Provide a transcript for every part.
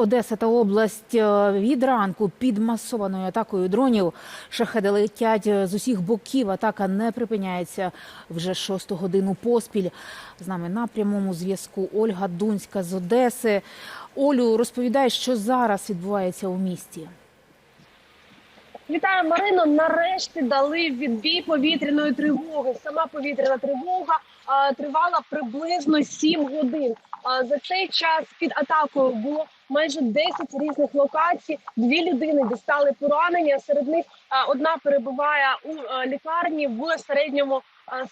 Одеса та область е, від ранку під масованою атакою дронів. Шахеди летять е, з усіх боків. Атака не припиняється вже шосту годину поспіль. З нами на прямому зв'язку Ольга Дунська з Одеси. Олю, розповідай, що зараз відбувається у місті. Вітаю, Марино. Нарешті дали відбій повітряної тривоги. Сама повітряна тривога тривала приблизно 7 годин. За цей час під атакою було майже 10 різних локацій. Дві людини дістали поранення. Серед них одна перебуває у лікарні в середньому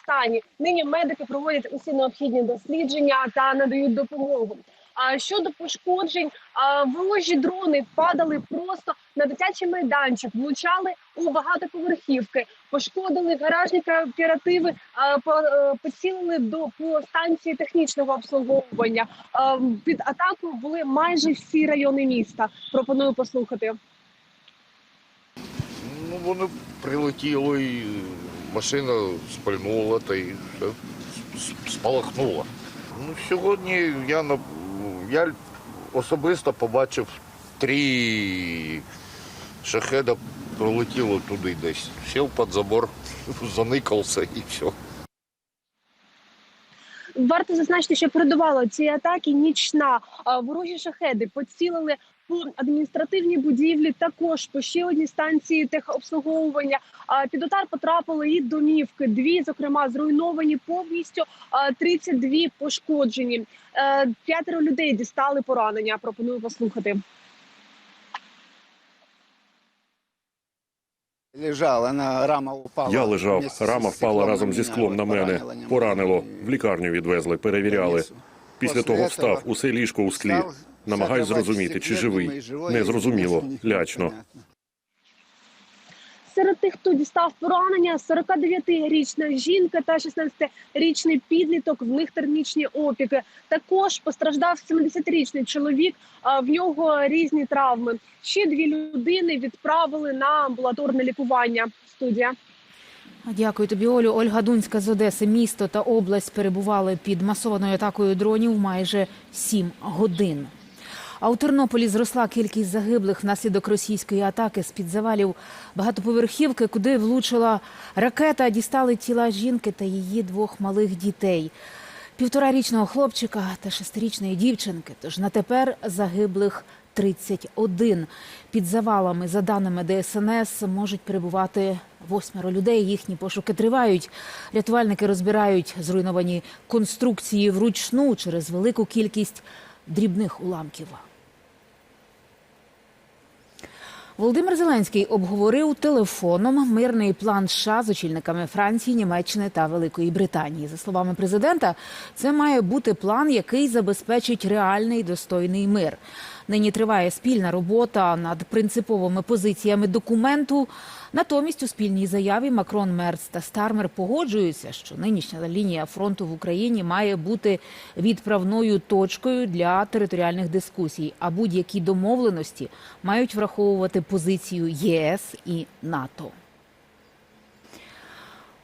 стані. Нині медики проводять усі необхідні дослідження та надають допомогу. А щодо пошкоджень, а, ворожі дрони падали просто на дитячий майданчик, влучали у багатоповерхівки, пошкодили гаражні кооперативи, а, по- е, поцілили до по станції технічного обслуговування. А, Під атакою були майже всі райони міста. Пропоную послухати. Ну, воно прилетіло і машина спальнула та й спалахнула. Ну, сьогодні я, на- я особисто побачив три шахеда пролетіло туди десь. Сів під забор, заникався і все. Варто зазначити, що передувала ці атаки нічна. Ворожі шахеди поцілили по адміністративній будівлі, також по ще одній станції техобслуговування. Під удар потрапили і домівки. Дві, зокрема, зруйновані повністю, а, 32 пошкоджені. Е, П'ятеро людей дістали поранення. Пропоную послухати. Лежав, вона рама упала. Я лежав, рама впала разом зі склом на мене. поранило. В лікарню відвезли, перевіряли. Після Після того встав, усе ліжко у склі. Намагаюсь зрозуміти, чи живий. Не зрозуміло, лячно. Серед тих, хто дістав поранення, 49-річна жінка та 16-річний підліток. В них термічні опіки. Також постраждав 70-річний чоловік. а В нього різні травми. Ще дві людини відправили на амбулаторне лікування. Студія. Дякую тобі, Олю. Ольга Дунська з Одеси. Місто та область перебували під масованою атакою дронів майже сім годин. А у Тернополі зросла кількість загиблих внаслідок російської атаки з під завалів багатоповерхівки, куди влучила ракета. Дістали тіла жінки та її двох малих дітей. Півторарічного хлопчика та шестирічної дівчинки. Тож на тепер загиблих 31. Під завалами, за даними ДСНС, можуть перебувати восьмеро людей. Їхні пошуки тривають. Рятувальники розбирають зруйновані конструкції вручну через велику кількість дрібних уламків. Володимир Зеленський обговорив телефоном мирний план США з очільниками Франції, Німеччини та Великої Британії. За словами президента, це має бути план, який забезпечить реальний достойний мир. Нині триває спільна робота над принциповими позиціями документу. Натомість у спільній заяві Макрон, Мерц та Стармер погоджуються, що нинішня лінія фронту в Україні має бути відправною точкою для територіальних дискусій, а будь-які домовленості мають враховувати позицію ЄС і НАТО.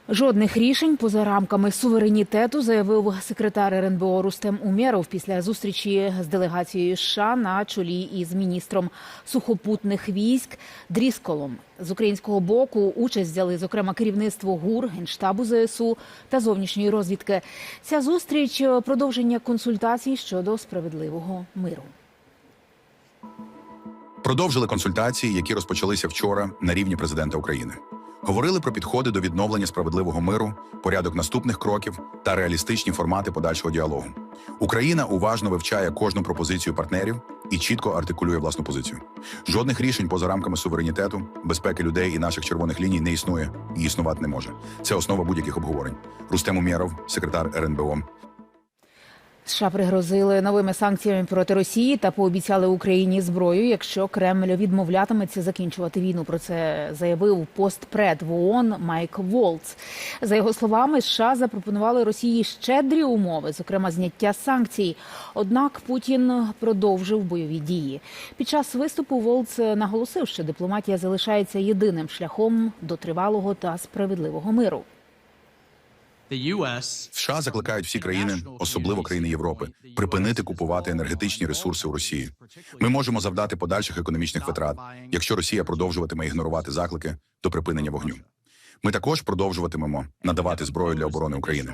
Жодних рішень поза рамками суверенітету заявив секретар РНБО Рустем Умєров після зустрічі з делегацією США на чолі із міністром сухопутних військ Дрісколом. З українського боку участь взяли зокрема керівництво ГУР, генштабу ЗСУ та зовнішньої розвідки. Ця зустріч продовження консультацій щодо справедливого миру. Продовжили консультації, які розпочалися вчора на рівні президента України. Говорили про підходи до відновлення справедливого миру, порядок наступних кроків та реалістичні формати подальшого діалогу. Україна уважно вивчає кожну пропозицію партнерів і чітко артикулює власну позицію. Жодних рішень поза рамками суверенітету, безпеки людей і наших червоних ліній не існує і існувати не може. Це основа будь-яких обговорень. Рустем Умєров, секретар РНБО, США пригрозили новими санкціями проти Росії та пообіцяли Україні зброю, якщо Кремль відмовлятиметься закінчувати війну. Про це заявив постпред в ООН Майк Волц. За його словами, США запропонували Росії щедрі умови, зокрема зняття санкцій. Однак Путін продовжив бойові дії. Під час виступу Волц наголосив, що дипломатія залишається єдиним шляхом до тривалого та справедливого миру. США закликають всі країни, особливо країни Європи, припинити купувати енергетичні ресурси у Росії. Ми можемо завдати подальших економічних витрат, якщо Росія продовжуватиме ігнорувати заклики до припинення вогню. Ми також продовжуватимемо надавати зброю для оборони України.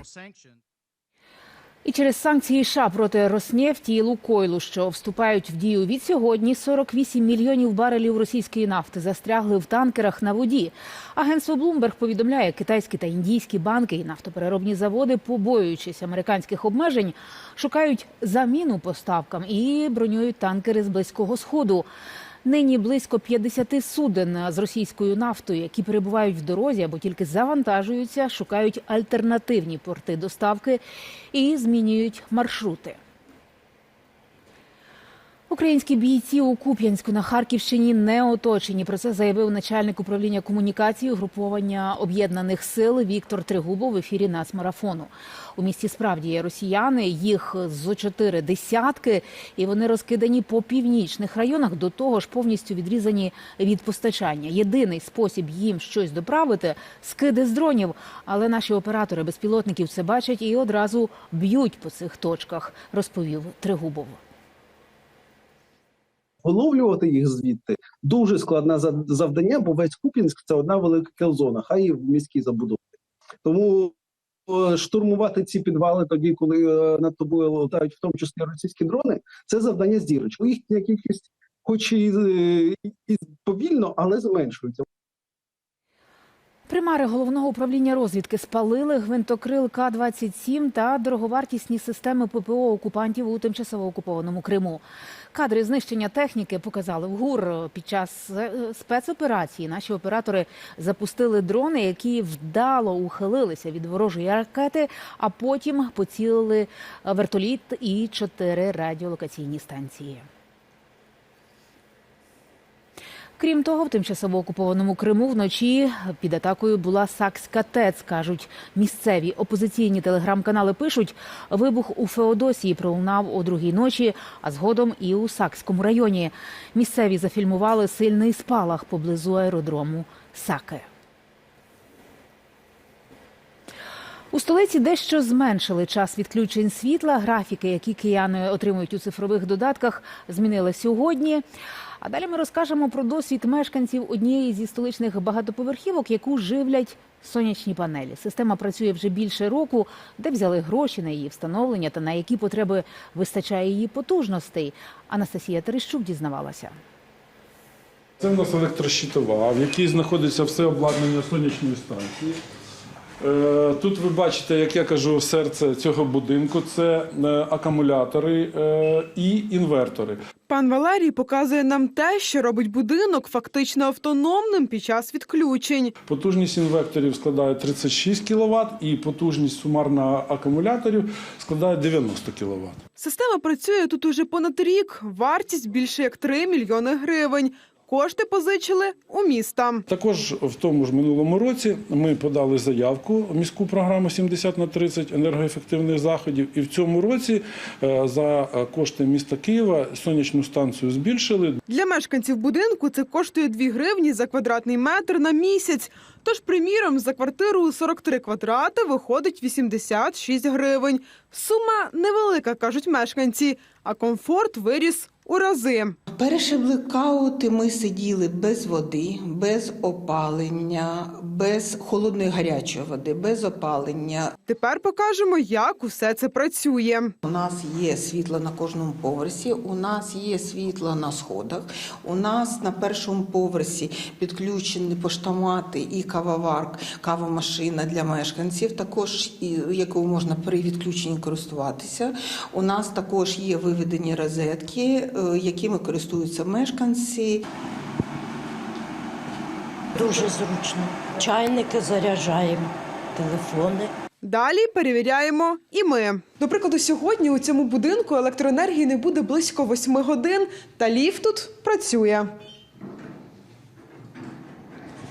І через санкції США проти Роснефті і Лукойлу, що вступають в дію від сьогодні, 48 мільйонів барелів російської нафти застрягли в танкерах на воді. Агентство Bloomberg повідомляє, китайські та індійські банки і нафтопереробні заводи, побоюючись американських обмежень, шукають заміну поставкам і бронюють танкери з близького сходу. Нині близько 50 суден з російською нафтою, які перебувають в дорозі або тільки завантажуються, шукають альтернативні порти доставки і змінюють маршрути. Українські бійці у Куп'янську на Харківщині не оточені. Про це заявив начальник управління комунікації угруповання об'єднаних сил Віктор Тригубов в ефірі нацмарафону. У місті справді є росіяни, їх зо чотири десятки, і вони розкидані по північних районах. До того ж, повністю відрізані від постачання. Єдиний спосіб їм щось доправити скиди з дронів. Але наші оператори безпілотників це бачать і одразу б'ють по цих точках, розповів Тригубов. Виловлювати їх звідти дуже складне за- завдання, бо весь Куп'янськ це одна велика кілзона, хай і в міській забудові. Тому е, штурмувати ці підвали тоді, коли е, над тобою летають в тому числі російські дрони, це завдання з дірочкою. Їхня кількість, хоч і, е, і повільно, але зменшується. Примари головного управління розвідки спалили гвинтокрил К-27 та дороговартісні системи ППО окупантів у тимчасово окупованому Криму. Кадри знищення техніки показали в ГУР. Під час е, спецоперації наші оператори запустили дрони, які вдало ухилилися від ворожої ракети, а потім поцілили вертоліт і чотири радіолокаційні станції. Крім того, в тимчасово окупованому Криму вночі під атакою була Сакська ТЕЦ, кажуть місцеві опозиційні телеграм-канали. Пишуть, вибух у Феодосії пролунав о другій ночі, а згодом і у Сакському районі. Місцеві зафільмували сильний спалах поблизу аеродрому Саке. У столиці дещо зменшили час відключень світла. Графіки, які кияни отримують у цифрових додатках, змінили сьогодні. А далі ми розкажемо про досвід мешканців однієї зі столичних багатоповерхівок, яку живлять сонячні панелі. Система працює вже більше року, де взяли гроші на її встановлення та на які потреби вистачає її потужностей. Анастасія Терещук дізнавалася. Це в нас електрощитова, в якій знаходиться все обладнання сонячної станції. Е, Тут ви бачите, як я кажу, серце цього будинку це е, акумулятори е, і інвертори. Пан Валерій показує нам те, що робить будинок фактично автономним під час відключень. Потужність інверторів складає 36 кВт і потужність сумарна акумуляторів складає 90 кВт. Система працює тут уже понад рік. Вартість більше як 3 мільйони гривень. Кошти позичили у міста. Також в тому ж минулому році ми подали заявку в міську програму 70 на 30 енергоефективних заходів. І в цьому році е, за кошти міста Києва сонячну станцію збільшили. Для мешканців будинку це коштує 2 гривні за квадратний метр на місяць. Тож, приміром, за квартиру у 43 квадрати виходить 86 гривень. Сума невелика, кажуть мешканці, а комфорт виріс у рази. Перші блекаути ми сиділи без води, без опалення, без холодної гарячої води, без опалення. Тепер покажемо, як усе це працює. У нас є світло на кожному поверсі, у нас є світло на сходах. У нас на першому поверсі підключені поштомати і кавоварк, кавомашина для мешканців, також якою можна при відключенні користуватися. У нас також є виведені розетки, якими користуються мешканці. Дуже зручно. Чайники заряджаємо, телефони. Далі перевіряємо і ми. До прикладу, сьогодні у цьому будинку електроенергії не буде близько 8 годин, та ліфт тут працює.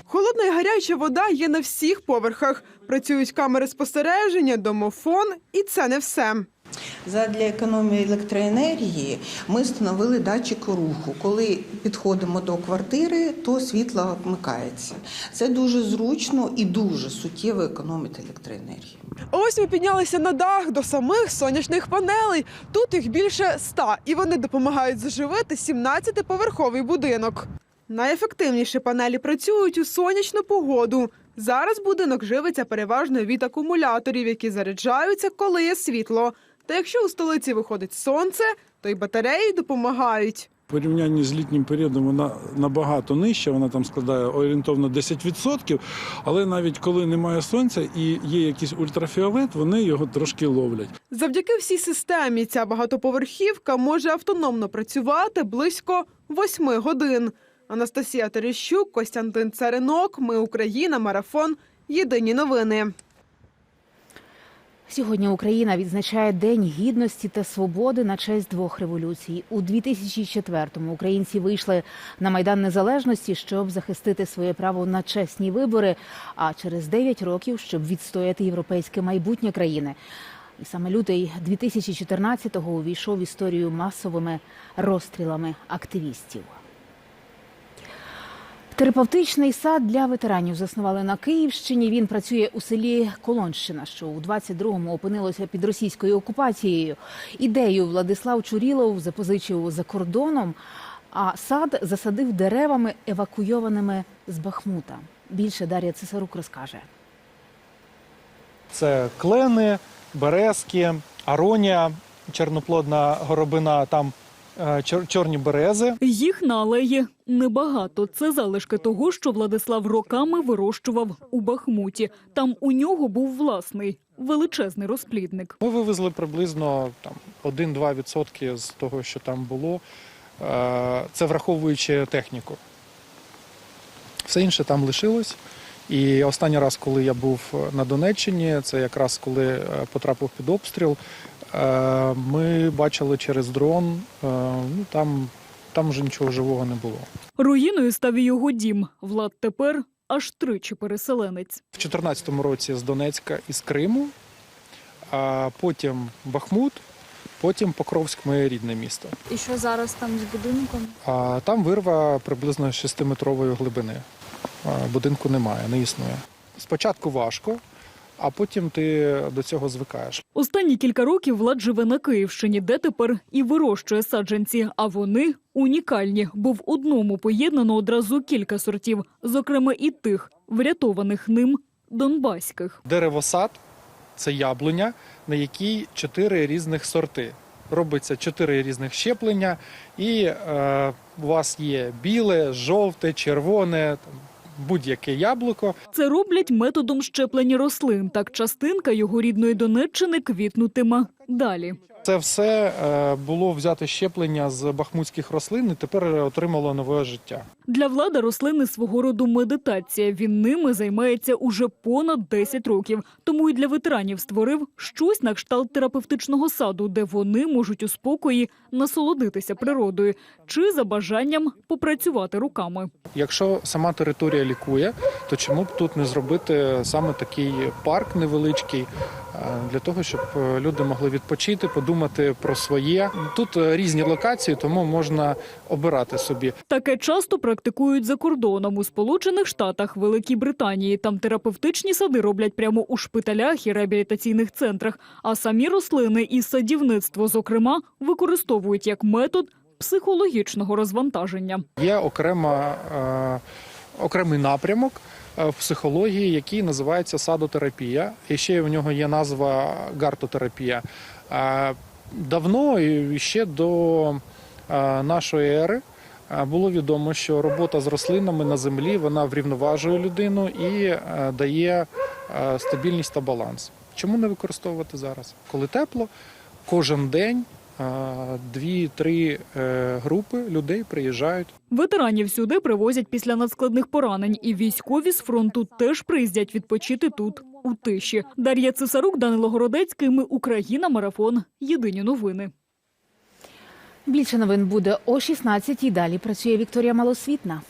Холодна і гаряча вода є на всіх поверхах. Працюють камери спостереження, домофон, і це не все. Задля економії електроенергії ми встановили датчик руху. Коли підходимо до квартири, то світло вмикається. Це дуже зручно і дуже суттєво економить електроенергію. Ось ми піднялися на дах до самих сонячних панелей. Тут їх більше ста, і вони допомагають заживити 17-поверховий будинок. Найефективніші панелі працюють у сонячну погоду. Зараз будинок живиться переважно від акумуляторів, які заряджаються, коли є світло. Та якщо у столиці виходить сонце, то й батареї допомагають. В порівнянні з літнім періодом вона набагато нижча, вона там складає орієнтовно 10%, але навіть коли немає сонця і є якийсь ультрафіолет, вони його трошки ловлять. Завдяки всій системі ця багатоповерхівка може автономно працювати близько восьми годин. Анастасія Терещук, Костянтин Царинок. Ми Україна. Марафон. Єдині новини. Сьогодні Україна відзначає День гідності та свободи на честь двох революцій. У 2004-му українці вийшли на майдан незалежності, щоб захистити своє право на чесні вибори. А через 9 років, щоб відстояти європейське майбутнє країни. І саме лютий 2014-го увійшов в історію масовими розстрілами активістів. Терапевтичний сад для ветеранів заснували на Київщині. Він працює у селі Колонщина, що у 22-му опинилося під російською окупацією. Ідею Владислав Чурілов запозичив за кордоном, а сад засадив деревами, евакуйованими з Бахмута. Більше Дар'я Цесарук розкаже. Це клени, березки, аронія, черноплодна горобина, там чорні берези. Їх на алеї небагато. Це залишки того, що Владислав роками вирощував у Бахмуті. Там у нього був власний величезний розплідник. Ми вивезли приблизно там 1-2% з того, що там було. Е, Це враховуючи техніку. Все інше там лишилось. І останній раз, коли я був на Донеччині, це якраз коли е, потрапив під обстріл, е, ми бачили через дрон, е, ну там, там вже нічого живого не було. Руїною став і його дім. Влад тепер аж тричі переселенець. В 2014 році з Донецька і з Криму, а потім Бахмут, потім Покровськ, моє рідне місто. І що зараз там з будинком? А там вирва приблизно 6-метрової глибини. А, Будинку немає, не існує. Спочатку важко, а потім ти до цього звикаєш. Останні кілька років Влад живе на Київщині, де тепер і вирощує саджанці. А вони унікальні, бо в одному поєднано одразу кілька сортів, зокрема і тих, врятованих ним донбаських. Деревосад це яблуня, на якій чотири різних сорти. Робиться чотири різних щеплення, і е, у вас є біле, жовте, червоне, там, будь-яке яблуко. Це роблять методом щеплення рослин. Так частинка його рідної Донеччини квітнутиме далі. Це все е, було взяте щеплення з бахмутських рослин і тепер отримало нове життя. Для влади рослини свого роду медитація. Він ними займається уже понад 10 років. Тому і для ветеранів створив щось на кшталт терапевтичного саду, де вони можуть у спокої насолодитися природою чи за бажанням попрацювати руками. Якщо сама територія лікує, то чому б тут не зробити саме такий парк невеличкий для того, щоб е, люди могли відпочити, подумати про своє. Тут е, різні локації, тому можна обирати собі. Таке часто практикують за кордоном у Сполучених Штатах, Великій Британії. Там терапевтичні сади роблять прямо у шпиталях і реабілітаційних центрах. А самі рослини і садівництво, зокрема, використовують як метод психологічного розвантаження. Є окрема, е, окремий напрямок в психології, який називається садотерапія. І ще в нього є назва гартотерапія. Е, давно і ще до е, нашої ери. е, Було відомо, що робота з рослинами на землі вона врівноважує людину і е, дає е, стабільність та баланс. Чому не використовувати зараз? Коли тепло, кожен день е, дві-три е, групи людей приїжджають. Ветеранів сюди привозять після надскладних поранень, і військові з фронту теж приїздять відпочити тут у тиші. Дар'я Цесарук, Данило Городецький. Ми Україна. Марафон. Єдині новини. Більше новин буде о 16-й. Далі працює Вікторія Малосвітна.